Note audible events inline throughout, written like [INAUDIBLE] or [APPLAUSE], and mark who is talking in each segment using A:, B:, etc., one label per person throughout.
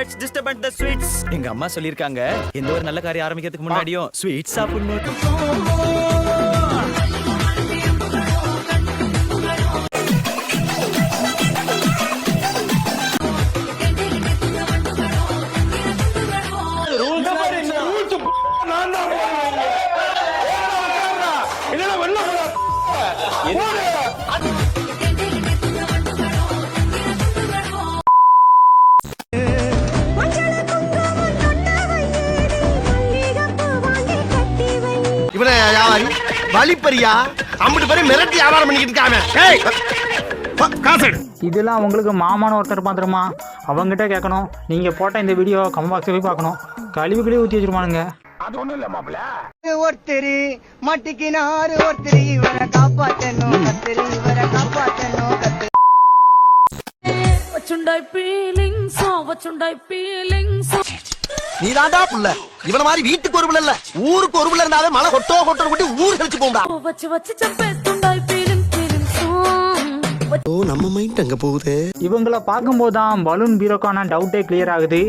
A: Let's disturb the sweets எங்க அம்மா சொல்லிருக்காங்க எந்த ஒரு நல்ல காரியம் ஆரம்பிக்கிறதுக்கு முன்னாடியும் ஸ்வீட் சாப்பிடணும்.
B: வழிப்பறியா? அம்பிட்டு பேரை மிரட்டி வியாபாரம் பண்ணிக்கிட்டு காசு எடு.
C: இதெல்லாம் உங்களுக்கு மாமான ஒருத்தர் பார்த்துருமா அவங்ககிட்ட கேட்கணும் நீங்கள் போட்ட இந்த வீடியோ கமெண்ட் பாக்ஸில் போய் பார்க்கணும். கழிவு கழிவு ஊற்றி வச்சிருமானுங்க
D: ஒருத்தரு மாட்டிக்கினாரு ஒருத்தரு இவரை காப்பாத்தணும் கத்திரி இவரை காப்பாத்தணும் கத்திரி
E: வச்சுண்டாய் பீலிங்ஸ் வச்சுண்டாய் பீலிங்ஸ்
B: நீ தாண்டா புள்ள. இவன மாதிரி வீட்டுக்கு ஒரு புள்ள இல்ல. ஊருக்கு ஒரு புள்ள இருந்தாவே மழை கொட்டோ கொட்டோ கொட்டி ஊர் கழிச்சு
E: வச்சு வச்சு பீலிங்ஸ்
B: ஓ நம்ம மைண்ட் அங்க போகுது.
C: இவங்கள பார்க்கும்போது தான் பலூன் பீரோக்கான டவுட்டே கிளியர் ஆகுது.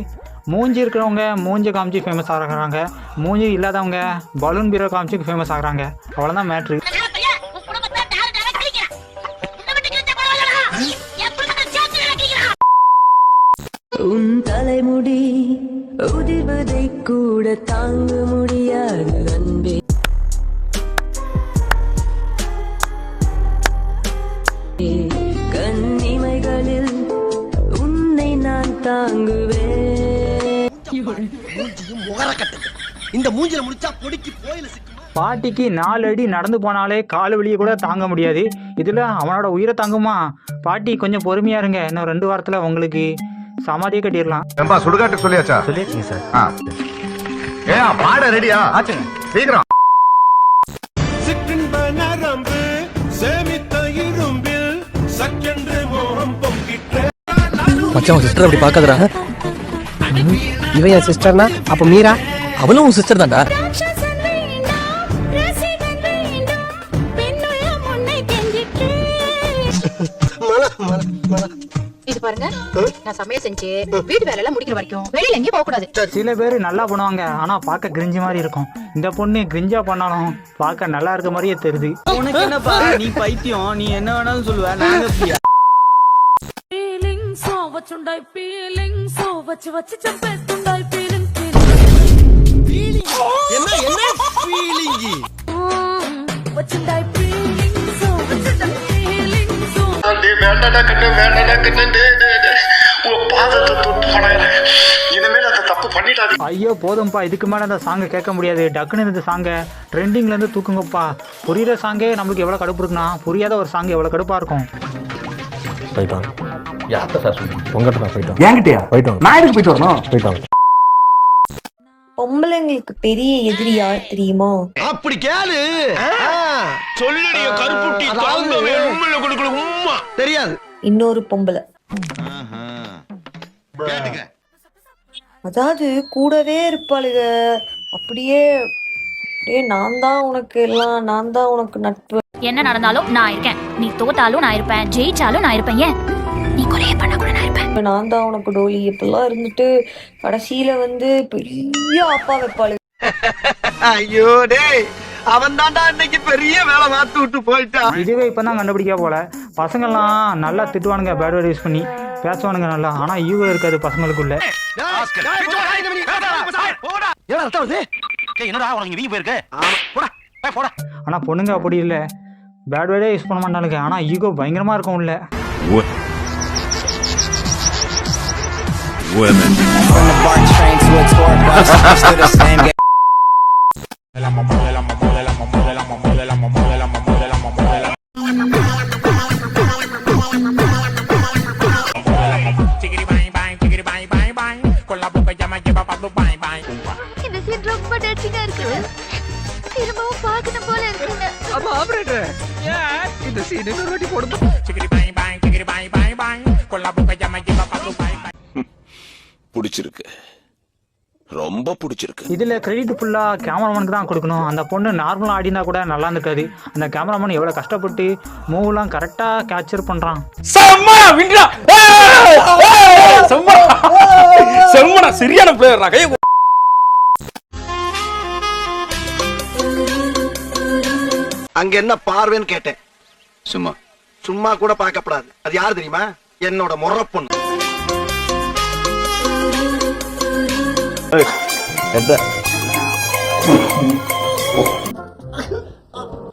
C: மூஞ்சி இருக்கிறவங்க மூஞ்சி காமிச்சு ஃபேமஸ் ஆகிறாங்க. மூஞ்சி இல்லாதவங்க பலூன் பீரோ காமிச்சு ஃபேமஸ் ஆகுறாங்க. அவ்வளோதான் மேட்ரு
E: உன் தலைமுடி உதிர்வதை கூட தாங்க முடியாது அன்பே. கண்ணிமைகளில் உன்னை நான் தாங்குவேன்.
B: இந்த மூஞ்சில முடிச்சா பொடிக்கு கோயில சிக்குமா?
C: பாட்டிக்கு நாலு அடி நடந்து போனாலே கால் வலியை கூட தாங்க முடியாது. இதில் அவனோட உயிரை தாங்குமா? பாட்டி கொஞ்சம் பொறுமையா இருங்க. இன்னும் ரெண்டு வாரத்தில் உங்களுக்கு சமாதியே கட்டிடலாம்.
F: ஏம்பா சுடுகாட்டுக்கு சொல்லியாச்சா?
C: சொல்லியிருக்கீங்க சார்.
F: ஆ. ஏன் பாட ரெடியா?
C: ஆச்சுங்க.
F: சீக்கிரம்.
G: சிற்றின்ப நரம்பு சேமித்த இரும்பில் சக்கென்று மோகம் பொங்கிற்று
H: மச்சான் உன் சிஸ்டர் அப்படி பார்க்காதடா. இவன் என் சிஸ்டர்னா அப்ப மீரா? அவளும் உன் சிஸ்டர் தான்டா.
I: பாருங்க. நான் சமையல் செஞ்சு வீட்டு வேலை எல்லாம் முடிக்கிற வரைக்கும் வெளியில எங்கேயும் போக கூடாது
C: சில பேர் நல்லா பண்ணுவாங்க. ஆனால் பார்க்க கிரிஞ்சு மாதிரி இருக்கும். இந்த பொண்ணு கிரிஞ்சா பண்ணாலும் பார்க்க நல்லா இருக்க மாதிரியே தெரியுது.
A: உனக்கு என்னப்பா? நீ பைத்தியம். நீ என்ன வேணாலும் சொல்லுவ. நாங்க அப்படியா
E: பீலிங்ஸ் வச்சுண்டாய் பீலிங்ஸ் வச்சு வச்சு சப்பேத்துண்டாய் பீலிங்
B: என்ன என்ன ஃபீலிங்கி
E: வச்சுண்டாய் பீலிங்ஸ் வச்சுண்டாய் பீலிங்ஸ்
G: வேண்டாடா கண்ணு வேண்டாடா கண்ணு
C: ஐயோ போதும்ப்பா இதுக்கு மேலே அந்த சாங்கை கேட்க முடியாது. டக்குன்னு இந்த சாங்கை ட்ரெண்டிங்லேருந்து தூக்குங்கப்பா. புரியுற சாங்கே நம்மளுக்கு எவ்வளோ கடுப்பு இருக்குன்னா புரியாத ஒரு சாங் எவ்வளோ கடுப்பாக இருக்கும்.
H: போயிட்டான் யார்கிட்ட சார் சொல்லி உங்ககிட்ட தான் போயிட்டான்.
C: என்கிட்டயா?
H: போயிட்டான்
C: நான் எதுக்கு போயிட்டு வரணும்?
H: போயிட்டான்
I: பொம்பளைங்களுக்கு பெரிய எதிரி யார் தெரியுமா?
B: அப்படி கேளு. சொல்லுடைய கருப்புட்டி தாங்கவே உண்மையில கொடுக்கணும் உம்மா. தெரியாது.
I: இன்னொரு பொம்பளை.
B: கேட்டுக்க.
I: அதாவது கூடவே இருப்பாளுக. அப்படியே அப்படியே நான் தான் உனக்கு எல்லாம் நான் தான் உனக்கு நட்பு.
E: என்ன நடந்தாலும் நான் இருக்கேன். நீ தோத்தாலும் நான் இருப்பேன். ஜெயிச்சாலும் நான் இருப்பேன். ஏன்? நீ கொலையே பண்ண கூட நான் இருப்பேன்.
I: நான் தான் உனக்கு டோலி. இப்படிலாம் இருந்துட்டு கடைசியில வந்து பெரிய அப்பா வைப்பாளுக.
B: ஐயோ டேய் அவன் தான்டா இன்னைக்கு பெரிய வேலை மாத்து விட்டு போயிட்டான்
C: இதுவே இப்போ தான் கண்டுபிடிக்க போல. பசங்கள்லாம் நல்லா திட்டுவானுங்க பேட் வேர்ட் யூஸ் பண்ணி. பேசுவானுங்க நல்லா. ஆனால் ஈகோ இருக்காது பசங்களுக்குள்ள.
A: என்னடா உனக்கு வீங்கி போயிருக்கு
B: போடா போடா
C: ஆனால் பொண்ணுங்க அப்படி இல்லை பேட் வேர்டே யூஸ் பண்ண மாட்டானுங்க ஆனால் ஈகோ பயங்கரமாக இருக்கும் உள்ள
I: இந்த இருக்குங்க
G: பிடிச்சிருக்கு ரொம்ப பிடிச்சிருக்கு
C: இதில் கிரெடிட் ஃபுல்லாக கேமராமேனுக்கு தான் கொடுக்கணும் அந்த பொண்ணு நார்மலாக ஆடினா கூட நல்லா இருந்திருக்காது. அந்த கேமராமேன் எவ்வளோ கஷ்டப்பட்டு மூவ்லாம் கரெக்டாக கேப்சர் பண்ணுறான்
A: சம்மா வின்றா
J: செம்மடா சரியான [LAUGHS] பிளேயர்டா
B: அங்க என்ன பார்வைன்னு கேட்டேன்.
G: சும்மா.
B: சும்மா கூட பார்க்கப்படாது. அது யாரு தெரியுமா? என்னோட முறை பொண்ணு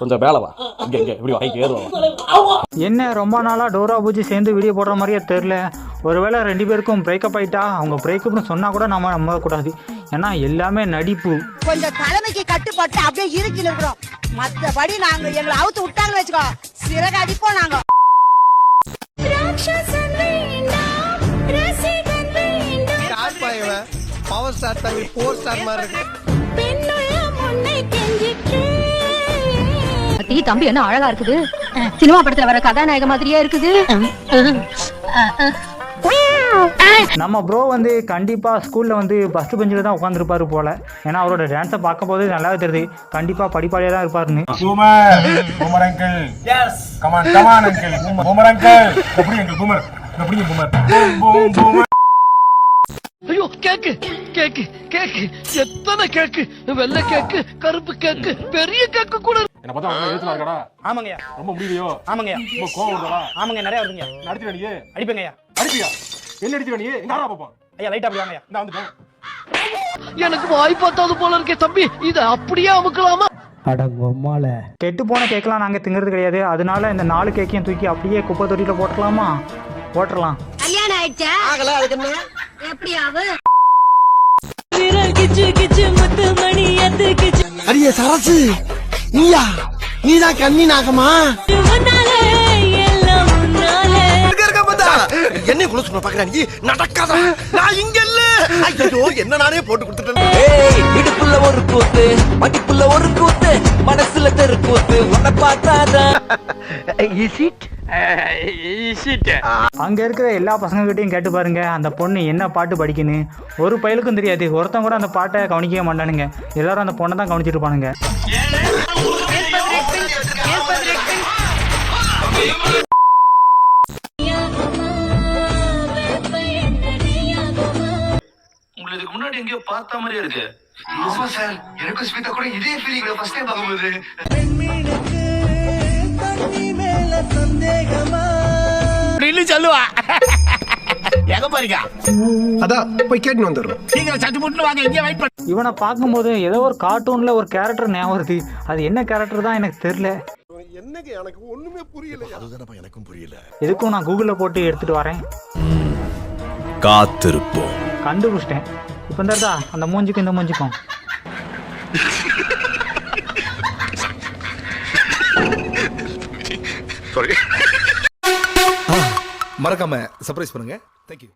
J: கொஞ்சம் மேல வா. இங்க இங்க இப்படி வா. கைக்கு ஏறுவா.
C: என்ன ரொம்ப நாளாக டோரா பூஜி சேர்ந்து வீடியோ போடுற மாதிரியே தெரில ஒருவேளை ரெண்டு பேருக்கும் பிரேக்கப் ஆயிட்டா அவங்க பிரேக்கப்னு சொன்னால் கூட நம்ம நம்பக்கூடாது. ஏன்னா எல்லாமே நடிப்பு.
D: கொஞ்சம் தலைமைக்கு கட்டுப்பட்டு அப்படியே இறுக்கி இருக்கிறோம். மத்தபடி நாங்க எங்களை அவுத்து விட்டாங்கன்னு வச்சுக்கோ. சிறகு அடிப்போம் நாங்க.
B: பவர் ஸ்டார் தம்பி போர் ஸ்டார் மாதிரி இருக்கு.
E: டீ தம்பி என்ன அழகா இருக்குது? சினிமா படத்துல வர கதாநாயக மாதிரியே இருக்குது.
C: நம்ம ப்ரோ வந்து கண்டிப்பாக ஸ்கூலில் வந்து ஃபஸ்ட்டு பெஞ்சில் தான் உட்காந்துருப்பாரு போல். ஏன்னா அவரோட டான்ஸை பார்க்கும்போது நல்லாவே தெரியுது. கண்டிப்பாக படிப்பாளியாக தான் இருப்பாருன்னு.
J: Boomer boomer uncle yes come on come on uncle boomer uncle எப்படி அங்கிள் பூமர் எப்படி பூமர் பூம் பூம்
H: ஐயோ கேக்கு கேக்கு கேக்கு. எத்தனை கேக்கு? வெள்ளை கேக்கு கருப்பு கேக்கு பெரிய கேக்கு கூட
J: என்ன பார்த்தா அவங்க எழுத்துல இருக்கடா.
C: ஆமாங்கய்யா.
J: ரொம்ப முடியலையோ?
C: ஆமாங்கய்யா.
J: ரொம்ப கோவம்
C: ஆமாங்க நிறையா வருதுங்க
J: அடிச்சு
C: அடிப்பேங்கய்யா.
J: அடிப்பியா? என்ன அடிச்சு நீ? எங்க ஆறா பாப்போம்
C: ஐயா லைட்டாக அப்படி வாங்கய்யா.
J: நான் வந்துட்டேன்
H: எனக்கு வாய் பார்த்தாது போல இருக்கே தம்பி. இத அப்படியே அமுக்கலாமா?
C: கெட்டு போன கேக்கெலாம் நாங்கள் திங்கிறது கிடையாது. அதனால இந்த நாலு கேக்கையும் தூக்கி அப்படியே குப்பை தொட்டியில் போட்டுடலாமா போட்டுடலாம்.
E: கல்யாணம் ஆயிடுச்சா?
B: ஆகல அதுக்கு என்ன?
E: எப்படியாவது
B: அடியே சரசு. நீயா? நீதான் கண்ணி நாகமா? நீ நடக்காத நான் இங்க இல்ல. ஐயோ என்ன நானே போட்டு கொடுத்துட்டேன்
H: இடுப்புள்ள ஒரு கூத்து மடிப்புள்ள ஒரு கூத்து மனசுல தெரு கூத்து உன்னை பார்த்தாதான் [LAUGHS]
C: அங்கே இருக்கிற எல்லா பசங்ககிட்டையும் கேட்டு பாருங்க அந்த பொண்ணு என்ன பாட்டு படிக்குன்னு. ஒரு பயலுக்கும் தெரியாது ஒருத்தன் கூட அந்த பாட்டை கவனிக்கவே மாட்டானுங்க. எல்லாரும் அந்த பொண்ணை தான் கவனிச்சிட்டு
G: முன்னாடி எங்கேயோ பார்த்த மாதிரியே இருக்கு. ஆமா சார் எனக்கும் ஸ்மிதா கூட இதே ஃபீலிங் ஃபர்ஸ்ட் டைம் பார்க்கும்போது
B: சொல்லுவா. எங்க பாருங்க அதான் போய் கேட்டு வந்துடுறோம். சீக்கிரம் சட்டு முட்டு வாங்க இங்கே வெயிட் பண்ண.
C: இவனை பார்க்கும்போது ஏதோ ஒரு கார்ட்டூனில் ஒரு கேரக்டர் ஞாபகம் வருது அது என்ன கேரக்டர் தான் எனக்கு தெரில
B: என்னங்க எனக்கு ஒண்ணுமே புரியல அதுதானப்பா எனக்கும் புரியல.
C: எதுக்கும் நான் கூகுளில் போட்டு எடுத்துகிட்டு வரேன்.
A: காத்திருப்போம்.
C: கண்டுபிடிச்சிட்டேன். இப்போ இருந்தா அந்த மூஞ்சிக்கும் இந்த மூஞ்சிக்கும்.
B: மறக்காம சர்ப்ரைஸ் பண்ணுங்க. தேங்க்யூ